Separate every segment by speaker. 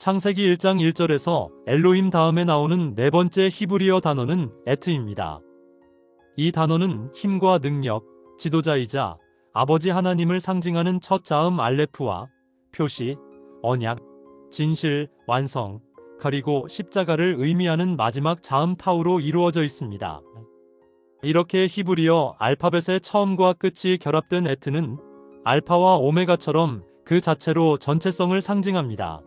Speaker 1: 창세기 1장 1절에서 엘로임 다음에 나오는 네 번째 히브리어 단어는 에트입니다. 이 단어는 힘과 능력, 지도자이자 아버지 하나님을 상징하는 첫 자음 알레프와 표시, 언약, 진실, 완성, 그리고 십자가를 의미하는 마지막 자음 타우로 이루어져 있습니다. 이렇게 히브리어 알파벳의 처음과 끝이 결합된 에트는 알파와 오메가처럼 그 자체로 전체성을 상징합니다.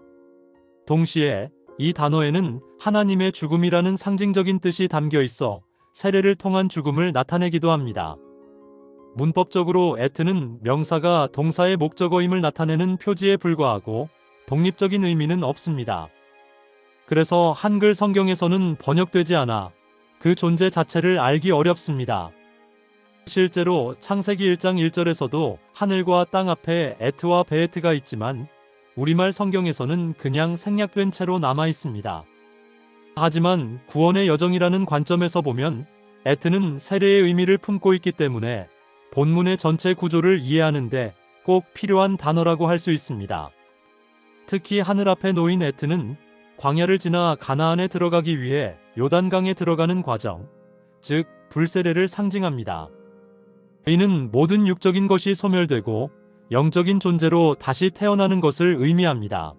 Speaker 1: 동시에 이 단어에는 하나님의 죽음이라는 상징적인 뜻이 담겨 있어 세례를 통한 죽음을 나타내기도 합니다. 문법적으로 에트는 명사가 동사의 목적어임을 나타내는 표지에 불과하고 독립적인 의미는 없습니다. 그래서 한글 성경에서는 번역되지 않아 그 존재 자체를 알기 어렵습니다. 실제로 창세기 1장 1절에서도 하늘과 땅 앞에 에트와 베에트가 있지만 우리말 성경에서는 그냥 생략된 채로 남아 있습니다. 하지만 구원의 여정이라는 관점에서 보면 에트는 세례의 의미를 품고 있기 때문에 본문의 전체 구조를 이해하는데 꼭 필요한 단어라고 할 수 있습니다. 특히 하늘 앞에 놓인 에트는 광야를 지나 가나안에 들어가기 위해 요단강에 들어가는 과정, 즉 불세례를 상징합니다. 이는 모든 육적인 것이 소멸되고 영적인 존재로 다시 태어나는 것을 의미합니다.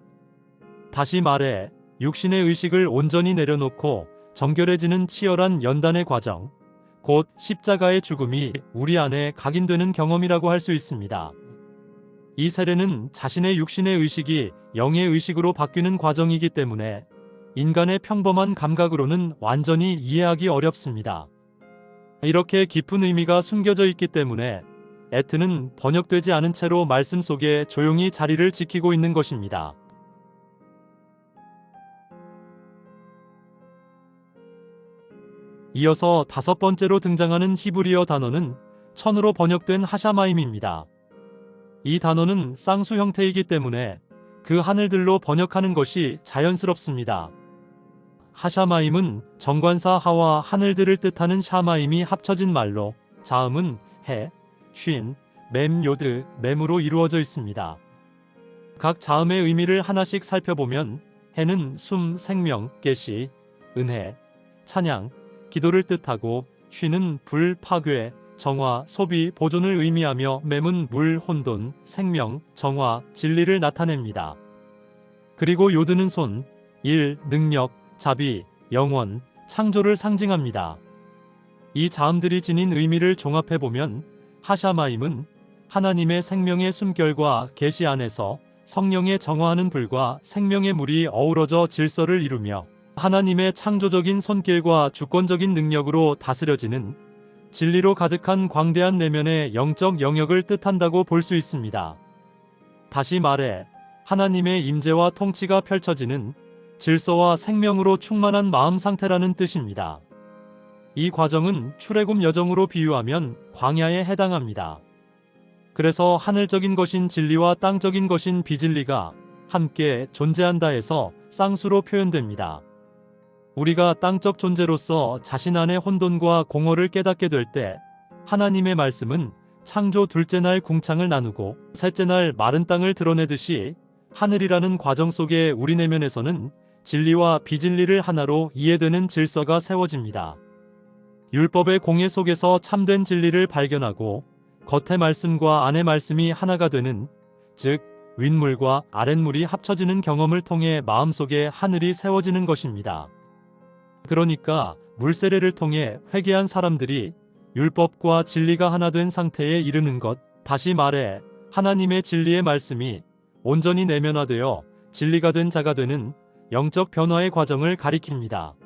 Speaker 1: 다시 말해 육신의 의식을 온전히 내려놓고 정결해지는 치열한 연단의 과정, 곧 십자가의 죽음이 우리 안에 각인되는 경험이라고 할 수 있습니다. 이 세례는 자신의 육신의 의식이 영의 의식으로 바뀌는 과정이기 때문에 인간의 평범한 감각으로는 완전히 이해하기 어렵습니다. 이렇게 깊은 의미가 숨겨져 있기 때문에 에트는 번역되지 않은 채로 말씀 속에 조용히 자리를 지키고 있는 것입니다. 이어서 다섯 번째로 등장하는 히브리어 단어는 천으로 번역된 하샤마임입니다. 이 단어는 쌍수 형태이기 때문에 그 하늘들로 번역하는 것이 자연스럽습니다. 하샤마임은 정관사 하와 하늘들을 뜻하는 샤마임이 합쳐진 말로 자음은 해, 쉰, 맴, 요드, 맴으로 이루어져 있습니다. 각 자음의 의미를 하나씩 살펴보면 해는 숨, 생명, 계시, 은혜, 찬양, 기도를 뜻하고 쉬는 불, 파괴, 정화, 소비, 보존을 의미하며 맴은 물, 혼돈, 생명, 정화, 진리를 나타냅니다. 그리고 요드는 손, 일, 능력, 자비, 영원, 창조를 상징합니다. 이 자음들이 지닌 의미를 종합해보면 하샤마임은 하나님의 생명의 숨결과 계시 안에서 성령의 정화하는 불과 생명의 물이 어우러져 질서를 이루며 하나님의 창조적인 손길과 주권적인 능력으로 다스려지는 진리로 가득한 광대한 내면의 영적 영역을 뜻한다고 볼 수 있습니다. 다시 말해 하나님의 임재와 통치가 펼쳐지는 질서와 생명으로 충만한 마음 상태라는 뜻입니다. 이 과정은 출애굽 여정으로 비유하면 광야에 해당합니다. 그래서 하늘적인 것인 진리와 땅적인 것인 비진리가 함께 존재한다 해서 쌍수로 표현됩니다. 우리가 땅적 존재로서 자신 안의 혼돈과 공허를 깨닫게 될 때 하나님의 말씀은 창조 둘째 날 궁창을 나누고 셋째 날 마른 땅을 드러내듯이 하늘이라는 과정 속에 우리 내면에서는 진리와 비진리를 하나로 이해되는 질서가 세워집니다. 율법의 공예 속에서 참된 진리를 발견하고 겉의 말씀과 안의 말씀이 하나가 되는 즉 윗물과 아랫물이 합쳐지는 경험을 통해 마음속에 하늘이 세워지는 것입니다. 그러니까 물세례를 통해 회개한 사람들이 율법과 진리가 하나 된 상태에 이르는 것, 다시 말해 하나님의 진리의 말씀이 온전히 내면화되어 진리가 된 자가 되는 영적 변화의 과정을 가리킵니다.